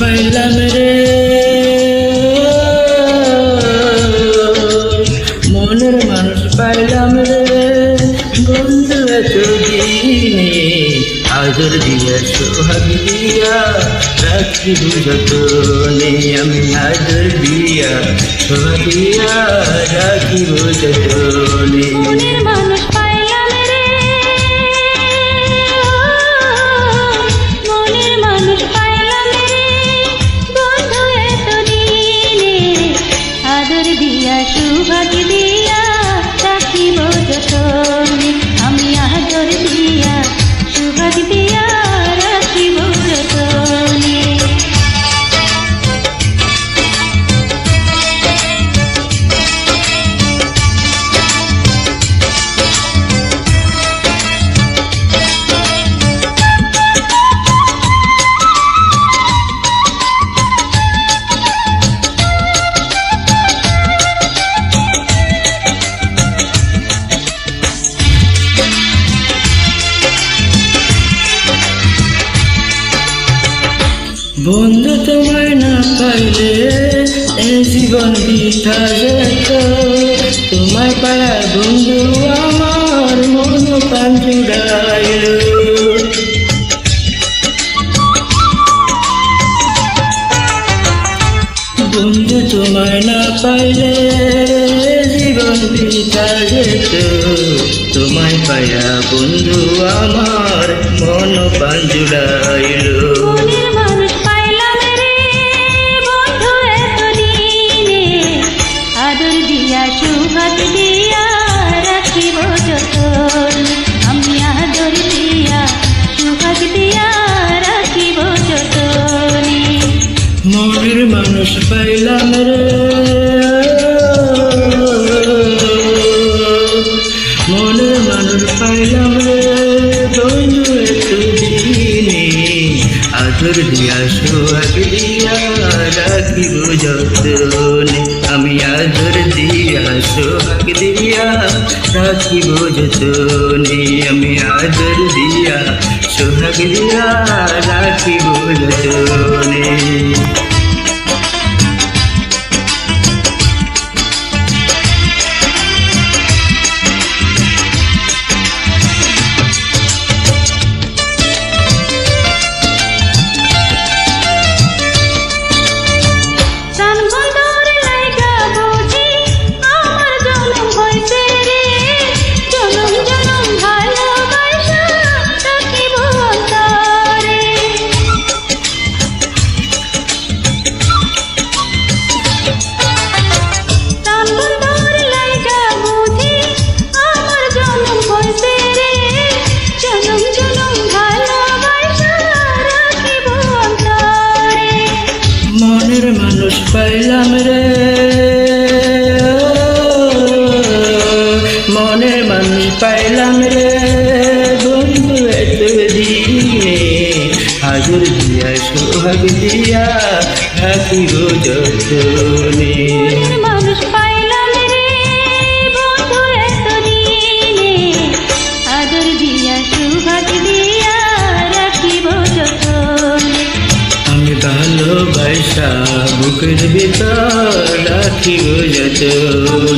পাইলাম রে। মনের মানুষ পাইলাম রে। বন্ধু এত দিনে আদর দিয়া সোহাগ দিয়া রাখি যতনে আমি আদর দিয়া। সোহাগ দিয়া রাখি যতনে বন্ধু তোমায় না পাইলে এ জীবন বৃথা যেত। তোমায় পাড়ার বন্ধু আমার মন জুড়াইল। বন্ধু তোমায় না পাইলে জীবন তোমায় পায়া বন্ধু আমার মন জুড়াইল। মানুষ পাইলাম রে। মনের মানুষ পাইলাম রে। বন্ধু একটু দিনে আদর দিয়া সোহাগ দিয়া রাখিব যতনে। আমি আদর দিয়া সোহাগ দিয়া রাখিব যতনে। আমি আদর দিয়া সোহাগ পাইলাম রে বন্ধু এত দিনে হাজুর দিয়া সোহাগ দিয়া রাখিব যতনে। মানুষ পাইলাম রে বন্ধু এত দিনে আদর দিয়া সুভাগ দিয়া রাখিব যতনে। আমি ভালোবাসা বুকের ভিতর রাখিব যতনে।